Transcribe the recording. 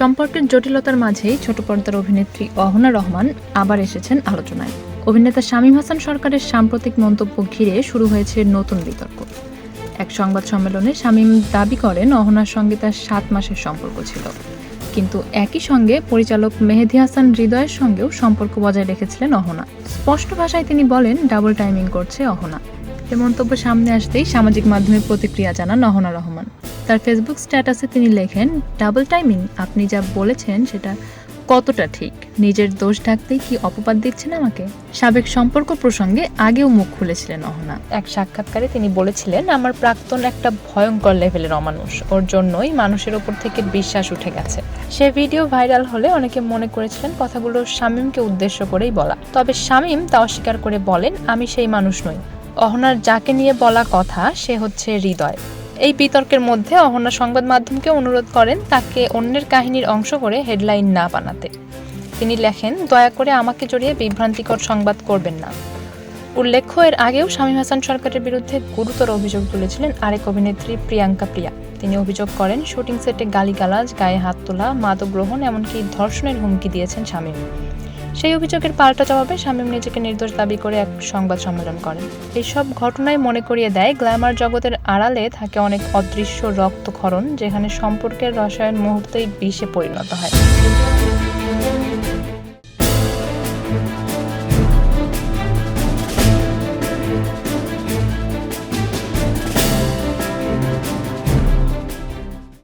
সম্পর্কের জটিলতার মাঝেই ছোট পর্দার অভিনেত্রী অহনা রহমান আবার এসেছেন আলোচনায়। অভিনেতা শামীম হাসান সরকারের সাম্প্রতিক মন্তব্য ঘিরে শুরু হয়েছে নতুন বিতর্ক। এক সংবাদ সম্মেলনে শামীম দাবি করেন, অহনার সঙ্গে তার সাত মাসের সম্পর্ক ছিল। কিন্তু একই সঙ্গে পরিচালক মেহেদি হাসান হৃদয়ের সঙ্গেও সম্পর্ক বজায় রেখেছিলেন অহনা। স্পষ্ট ভাষায় তিনি বলেন, ডাবল টাইমিং করছে অহনা। এ মন্তব্য সামনে আসতেই সামাজিক মাধ্যমে প্রতিক্রিয়া জানান অহনা রহমান। তার ফেসবুক স্ট্যাটাসে তিনি লেখেন, ডাবল টাইমিং, আপনি যা বলেছেন সেটা কতটা ঠিক? নিজের দোষ ঢাকতেই কি অপবাদ দিচ্ছেন আমাকে? সাবেক সম্পর্ক প্রসঙ্গে আগেও মুখ খুলেছিলেন অহনা। এক সাক্ষাৎকারে তিনি বলেছিলেন, আমার প্রাক্তন একটা ভয়ঙ্কর লেভেলের অমানুষ। ওর জন্যই মানুষের ওপর থেকে বিশ্বাস উঠে গেছে। সে ভিডিও ভাইরাল হলে অনেকে মনে করেছিলেন কথাগুলো শামীমকে উদ্দেশ্য করেই বলা। তবে শামীম তা অস্বীকার করে বলেন, আমি সেই মানুষ নই। অহনার যাকে নিয়ে বলা কথা, সে হচ্ছে হৃদয়। এই বিতর্কের মধ্যে অহনা সংবাদ মাধ্যমকে অনুরোধ করেন তাকে অন্যের কাহিনীর অংশ করে হেডলাইন না বানাতে। তিনি লেখেন, দয়া করে আমাকে জড়িয়ে বিভ্রান্তিকর সংবাদ করবেন না। উল্লেখ্য, এর আগেও শামীম হাসান সরকারের বিরুদ্ধে গুরুতর অভিযোগ তুলেছিলেন আরেক অভিনেত্রী প্রিয়াঙ্কা প্রিয়া। তিনি অভিযোগ করেন, শুটিং সেটে গালিগালাজ, গায়ে হাত তোলা, মাদক গ্রহণ, এমনকি ধর্ষণের হুমকি দিয়েছেন শামীম। সেই অভিযোগের পাল্টা জবাবে শামীম নিজেকে নির্দোষ দাবি করে এক সংবাদ সম্মেলন করেন। এইসব ঘটনায় মনে করিয়ে দেয় গ্ল্যামার জগতের আড়ালে থাকে অনেক অদৃশ্য রক্তক্ষরণ, যেখানে সম্পর্কের রসায়ন মুহূর্তেই বিষে পরিণত হয়।